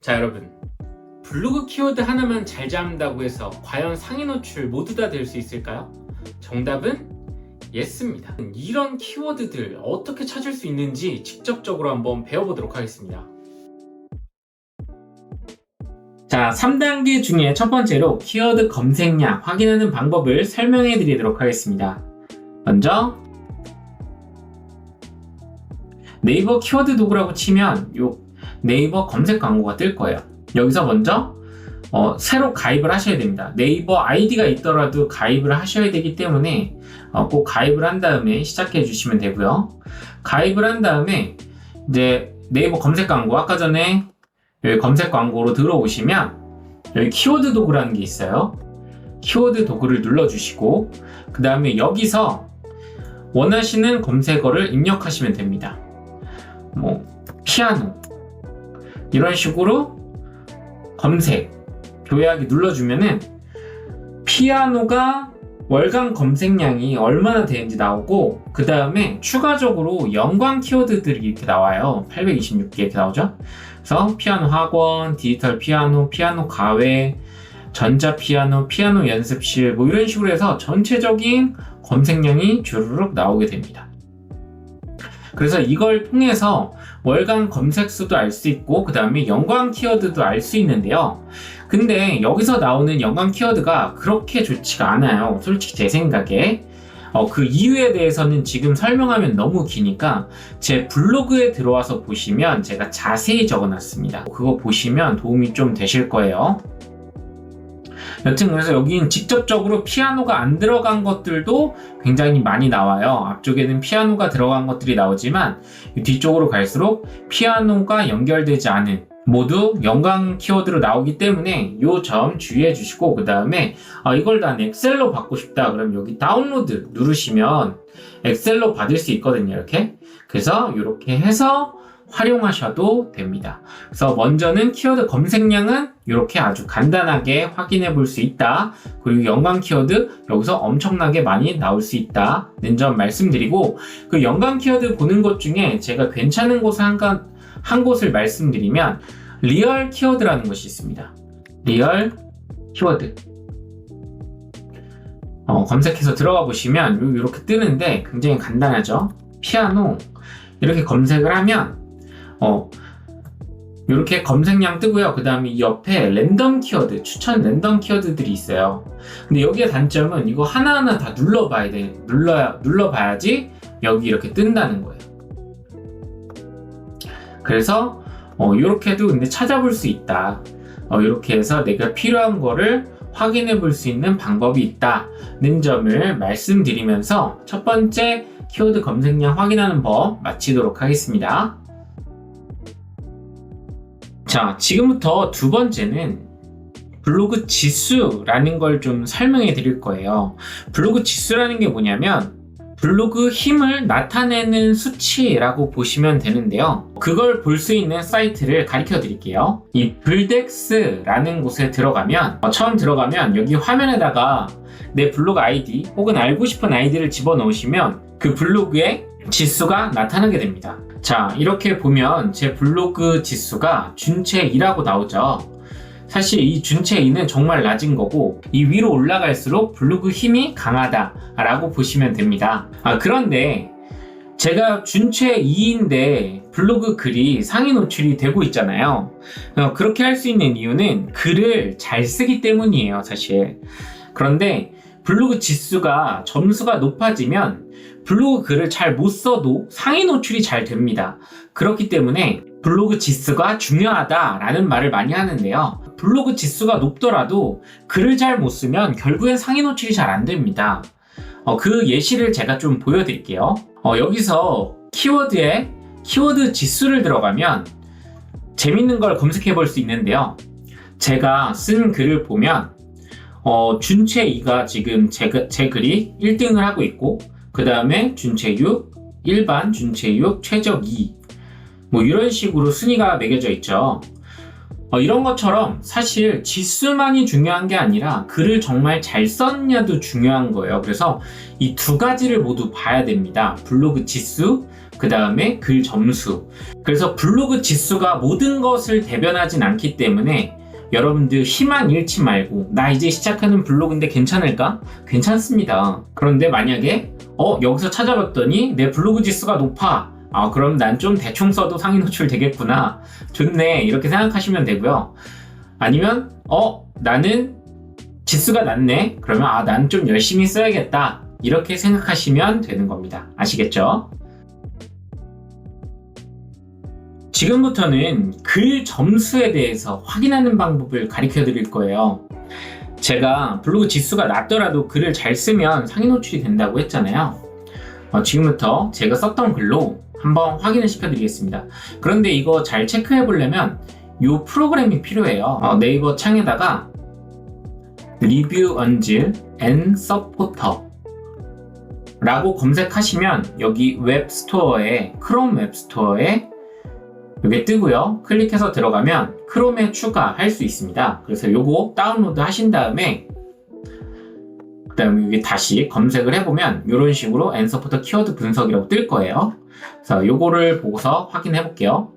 자 여러분 블로그 키워드 하나만 잘 잡는다고 해서 과연 상위 노출 모두 다 될 수 있을까요? 정답은 예스입니다. 이런 키워드들 어떻게 찾을 수 있는지 직접적으로 한번 배워보도록 하겠습니다. 자, 3단계 중에 첫 번째로 키워드 검색량 확인하는 방법을 설명해 드리도록 하겠습니다. 먼저 네이버 키워드 도구라고 치면 요 네이버 검색 광고가 뜰 거예요. 여기서 먼저 어, 새로 가입을 하셔야 됩니다. 네이버 아이디가 있더라도 가입을 하셔야 되기 때문에 어, 꼭 가입을 한 다음에 시작해 주시면 되고요. 가입을 한 다음에 이제 네이버 검색 광고 아까 전에 여기 검색 광고로 들어오시면 여기 키워드 도구라는 게 있어요. 키워드 도구를 눌러주시고 그 다음에 여기서 원하시는 검색어를 입력하시면 됩니다. 뭐 피아노 이런 식으로 검색 조회하기 눌러주면은 피아노가 월간 검색량이 얼마나 되는지 나오고 그 다음에 추가적으로 연관 키워드들이 이렇게 나와요. 826개 이렇게 나오죠? 그래서 피아노 학원, 디지털 피아노, 피아노 가외, 전자 피아노, 피아노 연습실 뭐 이런 식으로 해서 전체적인 검색량이 주르륵 나오게 됩니다 그래서 이걸 통해서 월간 검색 수도 알 수 있고 그 다음에 연관 키워드도 알 수 있는데요. 근데 여기서 나오는 연관 키워드가 그렇게 좋지가 않아요. 솔직히 제 생각에. 어, 그 이유에 대해서는 지금 설명하면 너무 기니까 제 블로그에 들어와서 보시면 제가 자세히 적어놨습니다. 그거 보시면 도움이 좀 되실 거예요. 여튼 그래서 여기는 직접적으로 피아노가 안 들어간 것들도 굉장히 많이 나와요. 앞쪽에는 피아노가 들어간 것들이 나오지만 뒤쪽으로 갈수록 피아노가 연결되지 않은 모두 연관 키워드로 나오기 때문에 이 점 주의해 주시고 그 다음에 아, 이걸 난 엑셀로 받고 싶다 그럼 여기 다운로드 누르시면 엑셀로 받을 수 있거든요 이렇게 그래서 이렇게 해서 활용하셔도 됩니다. 그래서 먼저는 키워드 검색량은 이렇게 아주 간단하게 확인해 볼 수 있다. 그리고 연관 키워드 여기서 엄청나게 많이 나올 수 있다는 점 말씀드리고 그 연관 키워드 보는 것 중에 제가 괜찮은 곳 한, 한 곳을 말씀드리면 리얼 키워드라는 것이 있습니다. 리얼 키워드. 어, 검색해서 들어가 보시면 이렇게 뜨는데 굉장히 간단하죠. 피아노 이렇게 검색을 하면 어, 이렇게 검색량 뜨고요. 그 다음에 옆에 랜덤 키워드, 추천 랜덤 키워드들이 있어요. 근데 여기에 단점은 이거 하나하나 다 눌러봐야 돼. 눌러야, 눌러봐야지 여기 이렇게 뜬다는 거예요. 그래서, 어, 이렇게도 근데 찾아볼 수 있다. 어, 이렇게 해서 내가 필요한 거를 확인해 볼 수 있는 방법이 있다는 점을 말씀드리면서 첫 번째 키워드 검색량 확인하는 법 마치도록 하겠습니다. 자, 지금부터 두 번째는 블로그 지수라는 걸 좀 설명해 드릴 거예요. 블로그 지수라는 게 뭐냐면 블로그 힘을 나타내는 수치라고 보시면 되는데요. 그걸 볼 수 있는 사이트를 가르쳐 드릴게요. 이 블덱스라는 곳에 들어가면 어, 처음 들어가면 여기 화면에다가 내 블로그 아이디 혹은 알고 싶은 아이디를 집어넣으시면 그 블로그에 지수가 나타나게 됩니다. 자, 이렇게 보면 제 블로그 지수가 준체 2라고 나오죠. 사실 이 준체 2는 정말 낮은 거고 이 위로 올라갈수록 블로그 힘이 강하다라고 보시면 됩니다. 아, 그런데 제가 준체 2인데 블로그 글이 상위 노출이 되고 있잖아요. 어, 그렇게 할 수 있는 이유는 글을 잘 쓰기 때문이에요, 사실. 그런데 블로그 지수가 점수가 높아지면 블로그 글을 잘 못 써도 상위 노출이 잘 됩니다. 그렇기 때문에 블로그 지수가 중요하다라는 말을 많이 하는데요. 블로그 지수가 높더라도 글을 잘 못 쓰면 결국엔 상위 노출이 잘 안 됩니다. 어, 그 예시를 제가 좀 보여드릴게요. 어, 여기서 키워드에 키워드 지수를 들어가면 재밌는 걸 검색해 볼 수 있는데요. 제가 쓴 글을 보면 어, 준체 2가 지금 제, 제 글이 1등을 하고 있고 그 다음에 준체 6, 일반 준체 6, 최적 2. 뭐 이런 식으로 순위가 매겨져 있죠. 어, 이런 것처럼 사실 지수만이 중요한 게 아니라 글을 정말 잘 썼냐도 중요한 거예요. 그래서 이 두 가지를 모두 봐야 됩니다. 블로그 지수, 그 다음에 글 점수. 그래서 블로그 지수가 모든 것을 대변하진 않기 때문에 여러분들 희망 잃지 말고 나 이제 시작하는 블로그인데 괜찮을까? 괜찮습니다. 그런데 만약에 어 여기서 찾아봤더니 내 블로그 지수가 높아. 아 그럼 난 좀 대충 써도 상위 노출 되겠구나. 좋네 이렇게 생각하시면 되고요. 아니면 어 나는 지수가 낮네. 그러면 아 난 좀 열심히 써야겠다. 이렇게 생각하시면 되는 겁니다. 아시겠죠? 지금부터는 글 점수에 대해서 확인하는 방법을 가르쳐 드릴 거예요. 제가 블로그 지수가 낮더라도 글을 잘 쓰면 상위 노출이 된다고 했잖아요. 어, 지금부터 제가 썼던 글로 한번 확인을 시켜드리겠습니다. 그런데 이거 잘 체크해 보려면 이 프로그램이 필요해요. 어, 네이버 창에다가 리뷰 언질 앤 서포터 라고 검색하시면 여기 웹스토어에 크롬 웹스토어에 이게 뜨고요. 클릭해서 들어가면 크롬에 추가할 수 있습니다. 그래서 요거 다운로드 하신 다음에 그 다음에 여기 다시 검색을 해보면 이런 식으로 앤서포터 키워드 분석이라고 뜰 거예요. 그래서 요거를 보고서 확인해 볼게요.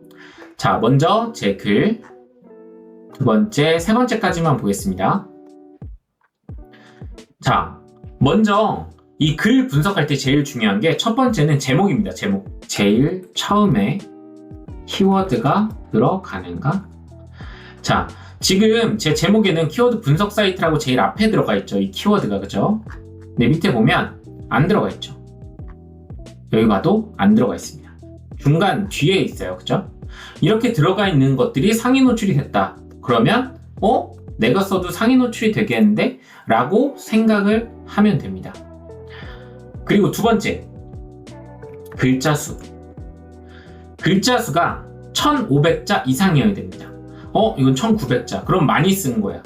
자, 먼저 제 글, 두 번째, 세 번째까지만 보겠습니다. 자, 먼저 이 글 분석할 때 제일 중요한 게 첫 번째는 제목입니다. 제목. 제일 처음에 키워드가 들어가는가? 자, 지금 제 제목에는 키워드 분석 사이트라고 제일 앞에 들어가 있죠. 이 키워드가 그죠? 네, 밑에 보면 안 들어가 있죠. 여기 봐도 안 들어가 있습니다. 중간 뒤에 있어요. 그죠? 이렇게 들어가 있는 것들이 상위 노출이 됐다. 그러면 어? 내가 써도 상위 노출이 되겠는데? 라고 생각을 하면 됩니다. 그리고 두 번째, 글자 수. 글자 수가 1500자 이상이어야 됩니다. 어, 이건 1900자. 그럼 많이 쓴 거야.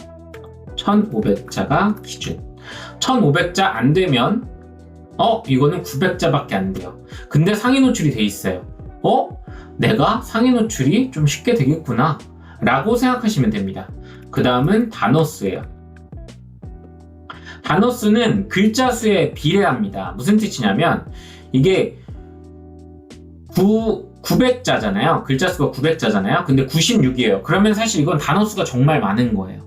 1500자가 기준. 1500자 안 되면, 어, 이거는 900자밖에 안 돼요. 근데 상위 노출이 돼 있어요. 어? 내가 상위 노출이 좀 쉽게 되겠구나. 라고 생각하시면 됩니다. 그 다음은 단어 수예요. 단어 수는 글자 수에 비례합니다. 무슨 뜻이냐면, 이게 9, 900자잖아요. 글자 수가 900자잖아요. 근데 96이에요. 그러면 사실 이건 단어 수가 정말 많은 거예요.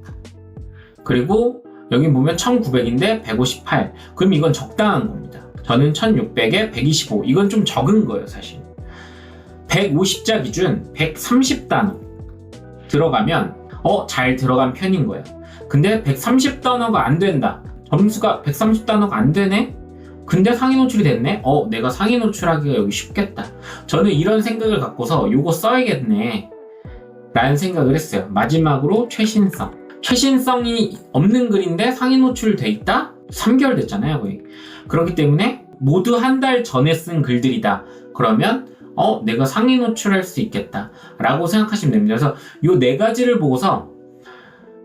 그리고 여기 보면 1900인데 158. 그럼 이건 적당한 겁니다. 저는 1600에 125. 이건 좀 적은 거예요, 사실. 150자 기준 130단어 들어가면 어, 잘 들어간 편인 거예요. 근데 130단어가 안 된다. 점수가 130단어가 안 되네? 근데 상위 노출이 됐네? 어, 내가 상위 노출하기가 여기 쉽겠다. 저는 이런 생각을 갖고서 요거 써야겠네. 라는 생각을 했어요. 마지막으로 최신성. 최신성이 없는 글인데 상위 노출돼 있다? 3개월 됐잖아요, 거의. 그렇기 때문에 모두 한 달 전에 쓴 글들이다. 그러면 어, 내가 상위 노출할 수 있겠다. 라고 생각하시면 됩니다. 그래서 요 네 가지를 보고서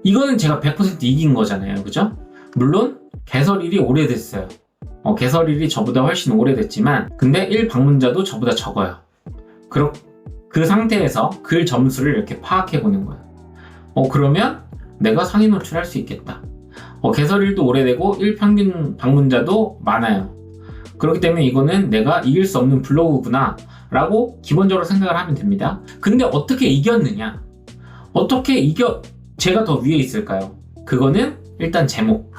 이거는 제가 100% 이긴 거잖아요. 그죠? 물론 개설일이 오래됐어요. 어, 개설일이 저보다 훨씬 오래됐지만 근데 1 방문자도 저보다 적어요. 그러, 그 상태에서 글 점수를 이렇게 파악해 보는 거예요. 어, 그러면 내가 상위 노출할 수 있겠다. 어, 개설일도 오래되고 1 평균 방문자도 많아요. 그렇기 때문에 이거는 내가 이길 수 없는 블로그구나 라고 기본적으로 생각을 하면 됩니다. 근데 어떻게 이겼느냐? 어떻게 이겨 제가 더 위에 있을까요? 그거는 일단 제목.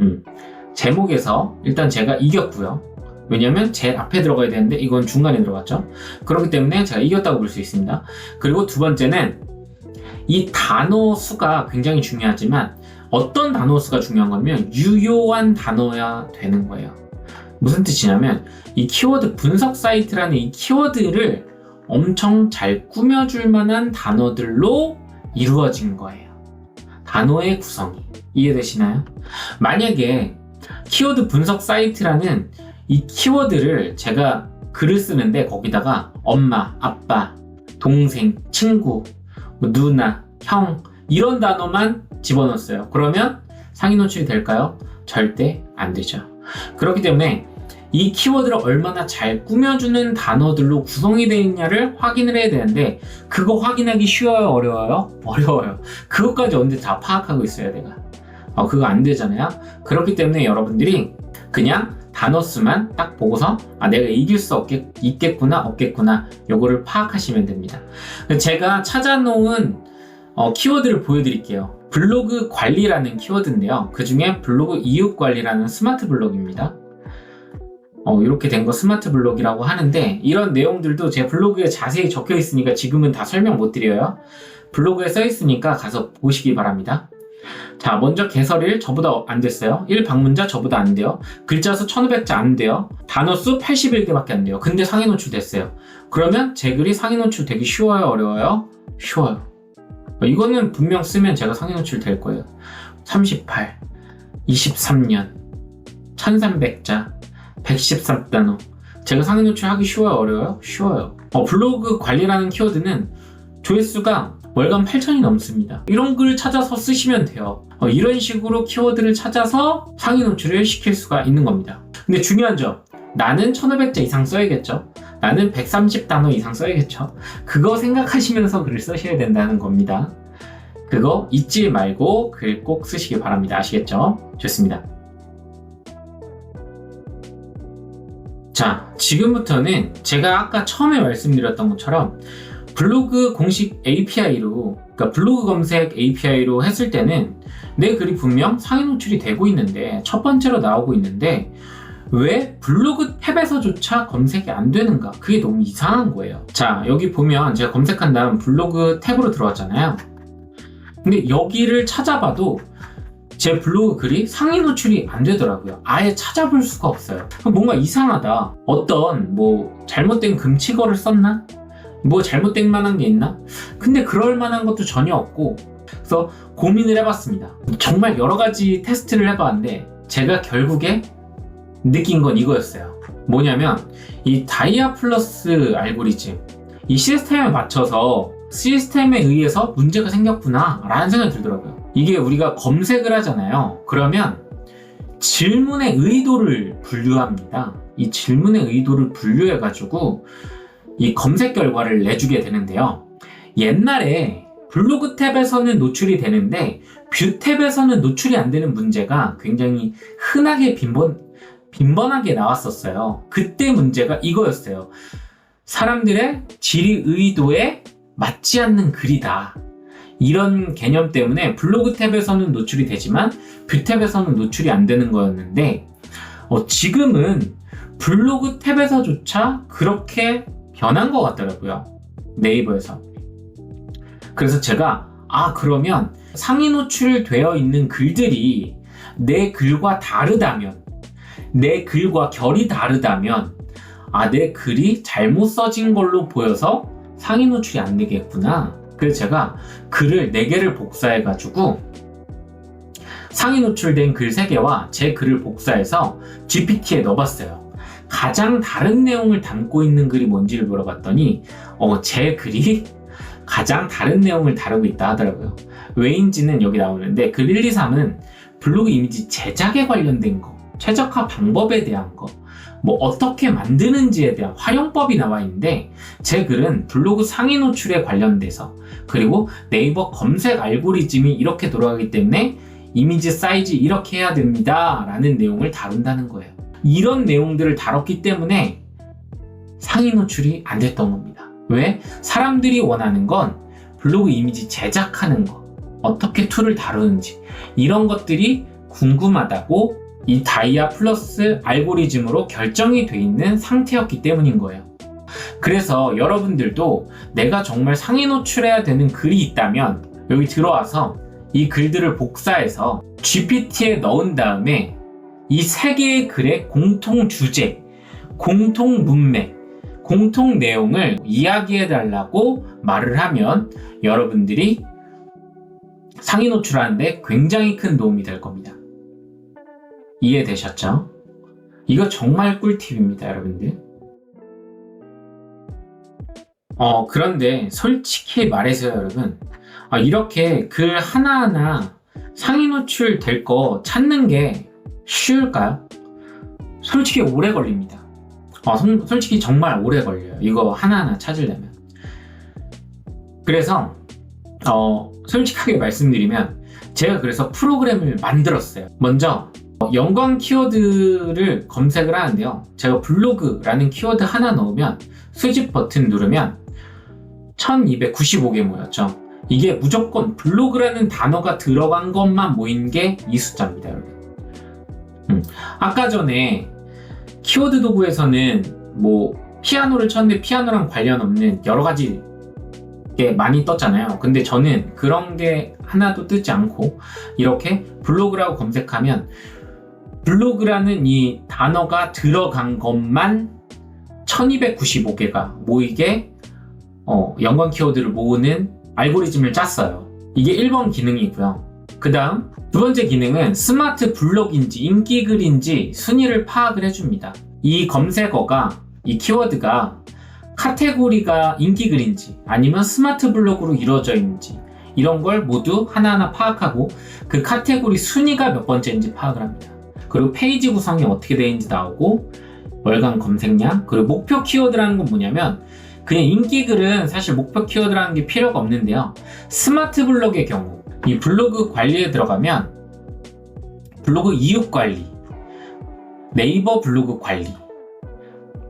음. 제목에서 일단 제가 이겼고요. 왜냐면 제일 앞에 들어가야 되는데 이건 중간에 들어갔죠. 그렇기 때문에 제가 이겼다고 볼 수 있습니다. 그리고 두 번째는 이 단어 수가 굉장히 중요하지만 어떤 단어 수가 중요한 거면 유효한 단어야 되는 거예요. 무슨 뜻이냐면 이 키워드 분석 사이트라는 이 키워드를 엄청 잘 꾸며줄 만한 단어들로 이루어진 거예요. 단어의 구성이. 이해되시나요? 만약에 키워드 분석 사이트라는 이 키워드를 제가 글을 쓰는데 거기다가 엄마, 아빠, 동생, 친구, 뭐 누나, 형 이런 단어만 집어넣었어요. 그러면 상위 노출이 될까요? 절대 안 되죠. 그렇기 때문에 이 키워드를 얼마나 잘 꾸며주는 단어들로 구성이 되어 있냐를 확인을 해야 되는데 그거 확인하기 쉬워요? 어려워요? 어려워요. 그것까지 언제 다 파악하고 있어야 내가. 어, 그거 안 되잖아요. 그렇기 때문에 여러분들이 그냥 단어 수만 딱 보고서 아 내가 이길 수 없겠, 있겠구나 없겠구나 요거를 파악하시면 됩니다. 제가 찾아놓은 어, 키워드를 보여드릴게요. 블로그 관리라는 키워드인데요. 그 중에 블로그 이웃 관리라는 스마트 블록입니다. 어, 이렇게 된 거 스마트 블록이라고 하는데 이런 내용들도 제 블로그에 자세히 적혀 있으니까 지금은 다 설명 못 드려요. 블로그에 써 있으니까 가서 보시기 바랍니다. 자, 먼저 개설일 저보다 안 됐어요. 1 방문자 저보다 안 돼요. 글자 수 1500자 안 돼요. 단어 수 81개밖에 안 돼요. 근데 상위 노출 됐어요. 그러면 제 글이 상위 노출 되기 쉬워요, 어려워요? 쉬워요. 어, 이거는 분명 쓰면 제가 상위 노출 될 거예요. 38, 23년, 1300자, 113단어. 제가 상위 노출하기 쉬워요, 어려워요? 쉬워요. 어, 블로그 관리라는 키워드는 조회수가 월간 8천이 넘습니다. 이런 글 찾아서 쓰시면 돼요. 어, 이런 식으로 키워드를 찾아서 상위 노출을 시킬 수가 있는 겁니다. 근데 중요한 점, 나는 1500자 이상 써야겠죠? 나는 130단어 이상 써야겠죠? 그거 생각하시면서 글을 쓰셔야 된다는 겁니다. 그거 잊지 말고 글 꼭 쓰시기 바랍니다. 아시겠죠? 좋습니다. 자, 지금부터는 제가 아까 처음에 말씀드렸던 것처럼 블로그 공식 API로, 그러니까 블로그 검색 API로 했을 때는 내 글이 분명 상위 노출이 되고 있는데, 첫 번째로 나오고 있는데, 왜 블로그 탭에서조차 검색이 안 되는가? 그게 너무 이상한 거예요. 자, 여기 보면 제가 검색한 다음 블로그 탭으로 들어왔잖아요. 근데 여기를 찾아봐도 제 블로그 글이 상위 노출이 안 되더라고요. 아예 찾아볼 수가 없어요. 뭔가 이상하다. 어떤 뭐 잘못된 금치거를 썼나? 뭐 잘못된 만한 게 있나? 근데 그럴 만한 것도 전혀 없고 그래서 고민을 해봤습니다. 정말 여러 가지 테스트를 해봤는데 제가 결국에 느낀 건 이거였어요. 뭐냐면 이 다이아 플러스 알고리즘 이 시스템에 맞춰서 시스템에 의해서 문제가 생겼구나 라는 생각이 들더라고요. 이게 우리가 검색을 하잖아요. 그러면 질문의 의도를 분류합니다. 이 질문의 의도를 분류해가지고 이 검색 결과를 내주게 되는데요. 옛날에 블로그 탭에서는 노출이 되는데 뷰 탭에서는 노출이 안 되는 문제가 굉장히 흔하게 빈번, 빈번하게 나왔었어요. 그때 문제가 이거였어요. 사람들의 질의 의도에 맞지 않는 글이다. 이런 개념 때문에 블로그 탭에서는 노출이 되지만 뷰 탭에서는 노출이 안 되는 거였는데 어, 지금은 블로그 탭에서조차 그렇게 변한 것 같더라고요. 네이버에서. 그래서 제가 아 그러면 상위 노출되어 있는 글들이 내 글과 다르다면 내 글과 결이 다르다면 아 내 글이 잘못 써진 걸로 보여서 상위 노출이 안 되겠구나. 그래서 제가 글을 4개를 복사해 가지고 상위 노출된 글 3개와 제 글을 복사해서 GPT에 넣어봤어요. 가장 다른 내용을 담고 있는 글이 뭔지를 물어봤더니 어, 제 글이 가장 다른 내용을 다루고 있다 하더라고요. 왜인지는 여기 나오는데 글 1, 2, 3은 블로그 이미지 제작에 관련된 거, 최적화 방법에 대한 거, 뭐 어떻게 만드는지에 대한 활용법이 나와 있는데 제 글은 블로그 상위 노출에 관련돼서 그리고 네이버 검색 알고리즘이 이렇게 돌아가기 때문에 이미지 사이즈 이렇게 해야 됩니다 라는 내용을 다룬다는 거예요 이런 내용들을 다뤘기 때문에 상위 노출이 안 됐던 겁니다 왜? 사람들이 원하는 건 블로그 이미지 제작하는 거 어떻게 툴을 다루는지 이런 것들이 궁금하다고 이 다이아 플러스 알고리즘으로 결정이 돼 있는 상태였기 때문인 거예요. 그래서 여러분들도 내가 정말 상위 노출해야 되는 글이 있다면 여기 들어와서 이 글들을 복사해서 GPT에 넣은 다음에 이 세 개의 글의 공통 주제, 공통 문맥, 공통 내용을 이야기해 달라고 말을 하면 여러분들이 상위 노출하는데 굉장히 큰 도움이 될 겁니다. 이해되셨죠? 이거 정말 꿀팁입니다, 여러분들. 어, 그런데 솔직히 말해서요, 여러분. 아, 이렇게 글 하나하나 상위 노출 될 거 찾는 게 쉬울까요? 솔직히 오래 걸립니다. 어, 솔- 솔직히 정말 오래 걸려요. 이거 하나하나 찾으려면. 그래서, 어, 솔직하게 말씀드리면, 제가 그래서 프로그램을 만들었어요. 먼저, 어, 연관 키워드를 검색을 하는데요. 제가 블로그라는 키워드 하나 넣으면 수집 버튼 누르면 1295개 모였죠. 이게 무조건 블로그라는 단어가 들어간 것만 모인 게 이 숫자입니다, 여러분. 음, 아까 전에 키워드 도구에서는 뭐 피아노를 쳤는데 피아노랑 관련 없는 여러 가지 게 많이 떴잖아요. 근데 저는 그런 게 하나도 뜨지 않고 이렇게 블로그라고 검색하면 블로그라는 이 단어가 들어간 것만 1295개가 모이게 어, 연관 키워드를 모으는 알고리즘을 짰어요. 이게 1번 기능이고요. 그 다음 두 번째 기능은 스마트 블록인지 인기글인지 순위를 파악을 해줍니다. 이 검색어가 이 키워드가 카테고리가 인기글인지 아니면 스마트 블록으로 이루어져 있는지 이런 걸 모두 하나하나 파악하고 그 카테고리 순위가 몇 번째인지 파악을 합니다. 그리고 페이지 구성이 어떻게 되어 있는지 나오고 월간 검색량 그리고 목표 키워드라는 건 뭐냐면 그냥 인기글은 사실 목표 키워드라는 게 필요가 없는데요. 스마트 블록의 경우 이 블로그 관리에 들어가면 블로그 이웃 관리, 네이버 블로그 관리,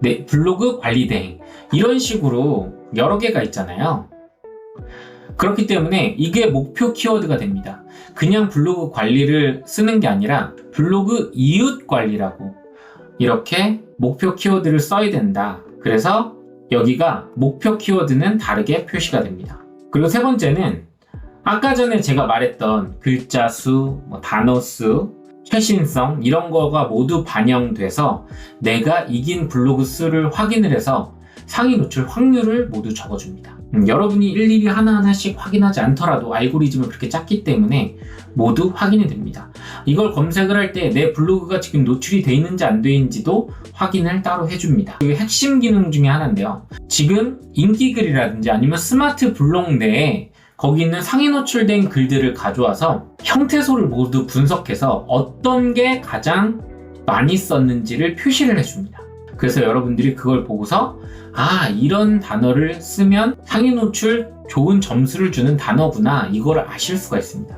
네, 블로그 관리 대행 이런 식으로 여러 개가 있잖아요. 그렇기 때문에 이게 목표 키워드가 됩니다. 그냥 블로그 관리를 쓰는 게 아니라 블로그 이웃 관리라고 이렇게 목표 키워드를 써야 된다. 그래서 여기가 목표 키워드는 다르게 표시가 됩니다. 그리고 세 번째는 아까 전에 제가 말했던 글자 수, 뭐 단어 수, 최신성 이런 거가 모두 반영돼서 내가 이긴 블로그 수를 확인을 해서 상위 노출 확률을 모두 적어줍니다. 음, 여러분이 일일이 하나하나씩 확인하지 않더라도 알고리즘을 그렇게 짰기 때문에 모두 확인이 됩니다. 이걸 검색을 할 때 내 블로그가 지금 노출이 돼 있는지 안 돼 있는지도 확인을 따로 해줍니다. 그 핵심 기능 중에 하나인데요. 지금 인기글이라든지 아니면 스마트 블록 내에 거기 있는 상위 노출된 글들을 가져와서 형태소를 모두 분석해서 어떤 게 가장 많이 썼는지를 표시를 해줍니다. 그래서 여러분들이 그걸 보고서 아 이런 단어를 쓰면 상위 노출 좋은 점수를 주는 단어구나 이거를 아실 수가 있습니다.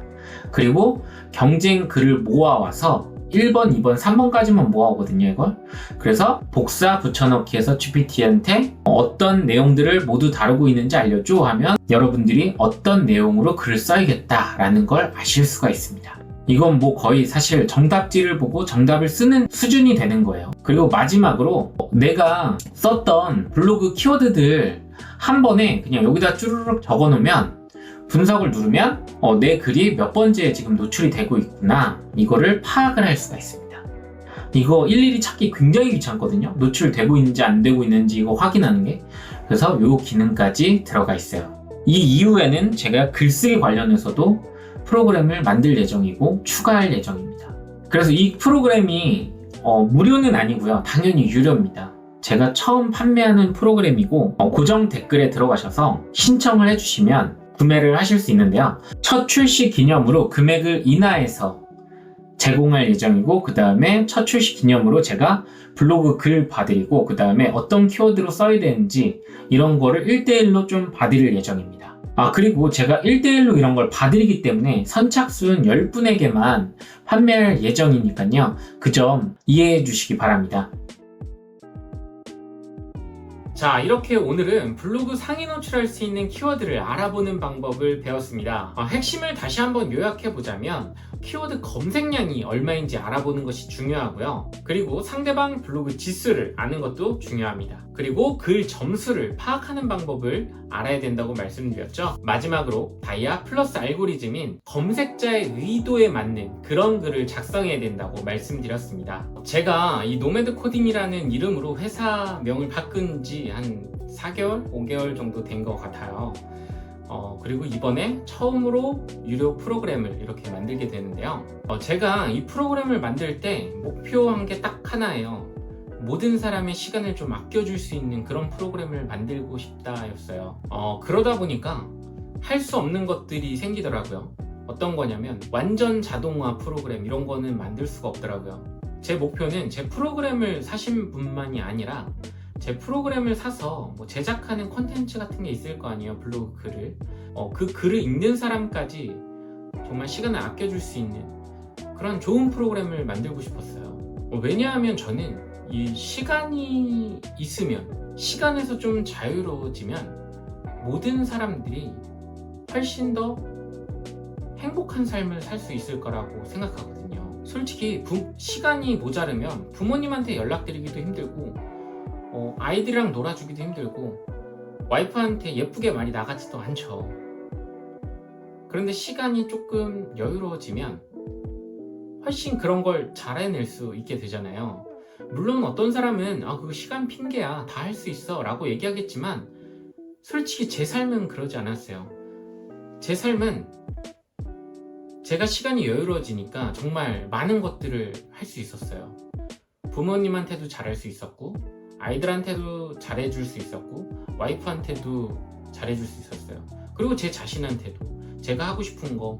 그리고 경쟁 글을 모아와서 1번, 2번, 3번까지만 모아오거든요, 이걸. 그래서 복사, 붙여넣기 해서 GPT한테 어떤 내용들을 모두 다루고 있는지 알려줘 하면 여러분들이 어떤 내용으로 글을 써야겠다라는 걸 아실 수가 있습니다. 이건 뭐 거의 사실 정답지를 보고 정답을 쓰는 수준이 되는 거예요. 그리고 마지막으로 내가 썼던 블로그 키워드들 한 번에 그냥 여기다 쭈르륵 적어 놓으면 분석을 누르면 어, 내 글이 몇 번째에 지금 노출이 되고 있구나 이거를 파악을 할 수가 있습니다. 이거 일일이 찾기 굉장히 귀찮거든요. 노출되고 있는지 안 되고 있는지 이거 확인하는 게 그래서 이 기능까지 들어가 있어요. 이 이후에는 제가 글쓰기 관련해서도 프로그램을 만들 예정이고 추가할 예정입니다. 그래서 이 프로그램이 어, 무료는 아니고요. 당연히 유료입니다. 제가 처음 판매하는 프로그램이고 어, 고정 댓글에 들어가셔서 신청을 해주시면 구매를 하실 수 있는데요. 첫 출시 기념으로 금액을 인하해서 제공할 예정이고 그 다음에 첫 출시 기념으로 제가 블로그 글 봐드리고 그 다음에 어떤 키워드로 써야 되는지 이런 거를 1대1로 좀 봐드릴 예정입니다. 아 그리고 제가 1대1로 이런 걸 봐드리기 때문에 선착순 10분에게만 판매할 예정이니까요. 그 점 이해해 주시기 바랍니다. 자, 이렇게 오늘은 블로그 상위 노출할 수 있는 키워드를 알아보는 방법을 배웠습니다. 어, 핵심을 다시 한번 요약해 보자면 키워드 검색량이 얼마인지 알아보는 것이 중요하고요. 그리고 상대방 블로그 지수를 아는 것도 중요합니다. 그리고 글 점수를 파악하는 방법을 알아야 된다고 말씀드렸죠. 마지막으로 다이아 플러스 알고리즘인 검색자의 의도에 맞는 그런 글을 작성해야 된다고 말씀드렸습니다. 제가 이 노매드 코딩이라는 이름으로 회사명을 바꾼 지한 4개월, 5개월 정도 된 것 같아요. 어, 그리고 이번에 처음으로 유료 프로그램을 이렇게 만들게 되는데요. 어, 제가 이 프로그램을 만들 때 목표한 게 딱 하나예요. 모든 사람의 시간을 좀 아껴줄 수 있는 그런 프로그램을 만들고 싶다였어요. 어, 그러다 보니까 할 수 없는 것들이 생기더라고요. 어떤 거냐면 완전 자동화 프로그램 이런 거는 만들 수가 없더라고요. 제 목표는 제 프로그램을 사신 분만이 아니라 제 프로그램을 사서 뭐 제작하는 컨텐츠 같은 게 있을 거 아니에요 블로그 글을 어, 그 글을 읽는 사람까지 정말 시간을 아껴줄 수 있는 그런 좋은 프로그램을 만들고 싶었어요. 어, 왜냐하면 저는 이 시간이 있으면 시간에서 좀 자유로워지면 모든 사람들이 훨씬 더 행복한 삶을 살 수 있을 거라고 생각하거든요. 솔직히 부- 시간이 모자르면 부모님한테 연락드리기도 힘들고 어, 아이들이랑 놀아주기도 힘들고 와이프한테 예쁘게 많이 나가지도 않죠. 그런데 시간이 조금 여유로워지면 훨씬 그런 걸 잘해낼 수 있게 되잖아요. 물론 어떤 사람은 아 그거 시간 핑계야 다 할 수 있어 라고 얘기하겠지만 솔직히 제 삶은 그러지 않았어요. 제 삶은 제가 시간이 여유로워지니까 정말 많은 것들을 할 수 있었어요. 부모님한테도 잘할 수 있었고 아이들한테도 잘해줄 수 있었고 와이프한테도 잘해줄 수 있었어요. 그리고 제 자신한테도 제가 하고 싶은 거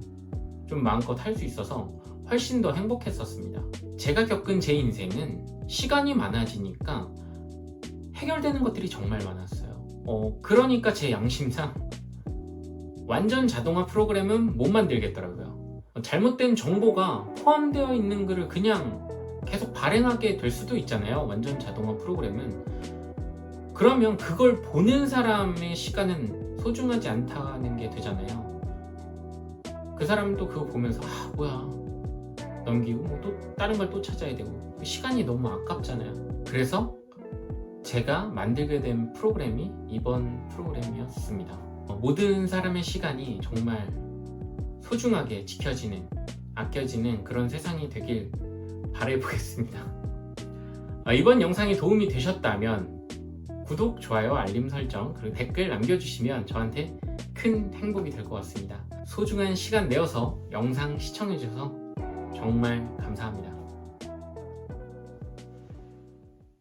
좀 마음껏 할 수 있어서 훨씬 더 행복했었습니다. 제가 겪은 제 인생은 시간이 많아지니까 해결되는 것들이 정말 많았어요. 어, 그러니까 제 양심상 완전 자동화 프로그램은 못 만들겠더라고요. 어, 잘못된 정보가 포함되어 있는 글을 그냥 계속 발행하게 될 수도 있잖아요. 완전 자동화 프로그램은. 그러면 그걸 보는 사람의 시간은 소중하지 않다는 게 되잖아요. 그 사람도 그거 보면서 아 뭐야 넘기고 뭐 또 다른 걸 또 찾아야 되고 시간이 너무 아깝잖아요. 그래서 제가 만들게 된 프로그램이 이번 프로그램이었습니다. 어, 모든 사람의 시간이 정말 소중하게 지켜지는 아껴지는 그런 세상이 되길 바라보겠습니다. 아, 이번 영상이 도움이 되셨다면 구독, 좋아요, 알림 설정 그리고 댓글 남겨주시면 저한테 큰 행복이 될 것 같습니다. 소중한 시간 내어서 영상 시청해주셔서 정말 감사합니다.